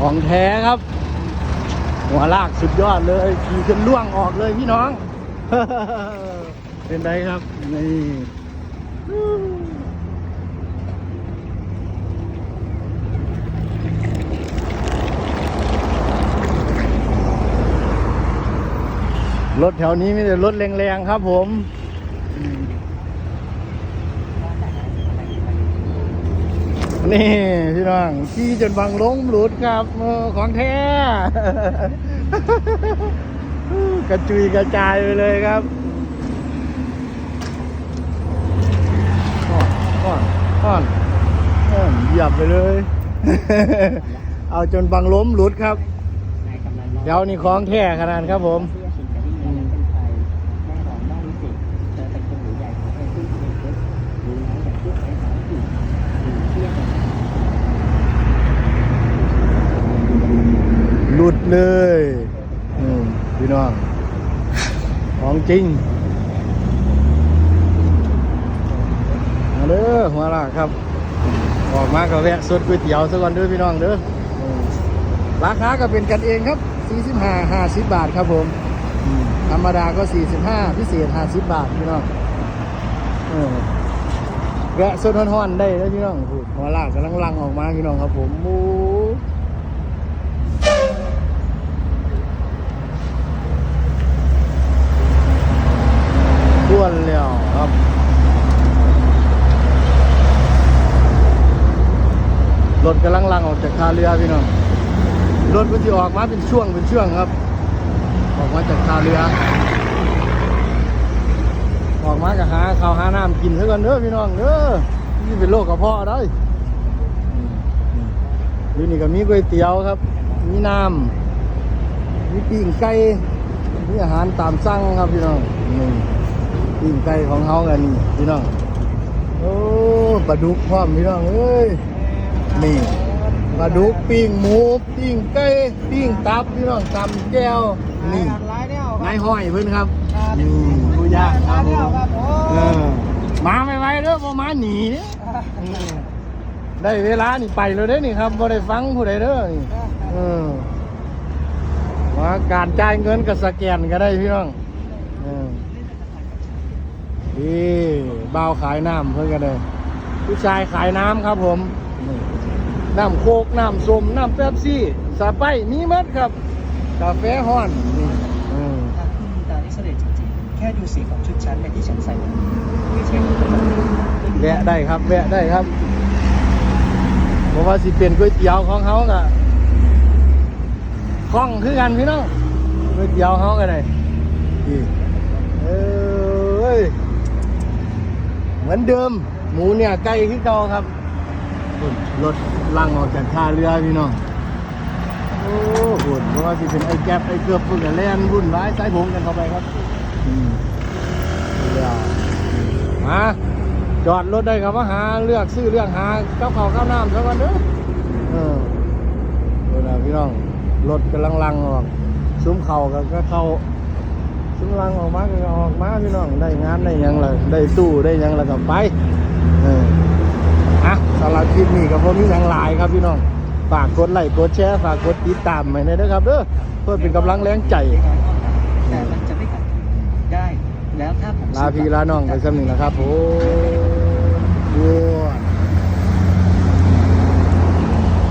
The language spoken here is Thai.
ของแท้ครับ หัวลากสุดยอดเลยขี่จนล่วงออกเลยพี่น้อง เป็นไรครับ นี่รถแถวนี้มีแต่รถแรงๆครับผมอืม นี่พี่น้องขี่จนบังล้มหลุดครับของแท้ กระจุยกระจายไปเลยครับอ่อนอ่อนอ่อนหยียบไปเลย เอาจนบังล้มหลุดครับ เดี๋ยวนี่ของแท้ขนาดครับผม เพื่อชิงจะได้เงินเป็นใครแม่รองได้นิสิตเธอเป็นคนหนูใหญ่ของเอซี่เอเอสรู้แล้วอย่าพูดภาษาอังกฤษหรือเที่ยงกัน หลุดเลยอืมพี่น้อง ของจริงมาเด้อหัวลากครับ ออกมาก็แวะสดก๋วยเตี๋ยวซะก่อนด้อพี่น้องเด้อราคาก็เป็นกันเองครับ 45 50 บาทครับผม ธรรมดาก็ 45 พิเศษ 50 บาทพี่น้องแวะสดฮ้อนๆได้เลยพี่น้องพูดหัวลากกำลังลังออกมาพี่น้องครับผมมู ด้วนแล้วครับรถกำลังลังออกจากคาเรือพี่น้องรถมันจะออกมาเป็นช่วงเป็นช่วงครับ ออกมาจากคาเรือ ออกมากับหาข้าวหาน้ำกินซะก่อนเด้อพี่น้องเด้อนี่เป็นโรคกระเพาะได้นี่นี่ก็มีก๋วยเตี๋ยวครับ มีน้ำมีปิ้งไก่มีอาหารตามสั่งครับพี่น้องนี่ ปิ้งไก่ของเขากันนี่พี่น้อง โอ้ปลาดุกพร้อมพี่น้องเอ้ย นี่ปลาดุกปิ้งหมูปิ้งไก่ปิ้งตับพี่น้องตำแก้วนี่ร้ายเนี่นายห้อยเพิ่นครับนี่ผู้ยากครับมาไม่ไหวเด้อบ่มาหนีได้เวลานี่ไปแล้วเด้นี่ครับบ่ได้ฟังผู้ใดเด้อนี่เออว่าการจ่ายเงินกับสแกนก็ได้พี่น้องเออ นี่บ่าวขายน้ำเพิ่นก็ได้ผู้ชายขายน้ำครับผมนี่น้ำโคกน้ำส้มน้ำเป๊ปซี่สาไปมีหมัดครับ กาแฟฮ้อนนี่เออถ้าคุณมีตาที่เสด็จจริงๆ แค่ดูสีของชุดชั้นในที่ฉันใส่วันนี้ไม่ใช่คุณต้องแวะได้ครับแวะได้ครับเพราะว่าสิเป็นก๋วยเตี๋ยวของเขากะคล่องคือกันพี่น้องก๋วยเตี๋ยวเขาก็ได้นี่เอ้ยเหมื อนเดิม หมูเนี่ยไก่ขึ้นเก่าครับรถลังออกจากท่าเรือพี่น้องโอ้โหเพราะว่าสิเป็นไอ้แก๊ปไอ้เกือบพุ่นกับแล่นวุ่นวายสายผมกันเข้าไปครับอืมเรือมาจอดรถได้ครับว่าหาเลือกซื้อเลือกหาเก้าเขาวก้าน้ำซะก่อนเด้อเออเวลาพี่น้องรถกำลังลังออกซุ้มเข่าก็ก็เข้า ซุ้มลังออกมาก็ออกมาพี่น้องได้งานได้หยังเลยได้ตู้ได้หยังแล้วก็ไปเอออะสำหรับคลิปนี้ก็พอมีหยังหลายครับพี่น้องฝากกดไลค์กดแชร์ฝากกดติดตามให้ด้วยนะครับเด้อเพื่อเป็นกำลังแรงใจแต่มันจะไม่กัดได้แล้วถ้าผมลาพี่ลาน้องไปสำนึกนะครับผมว้าว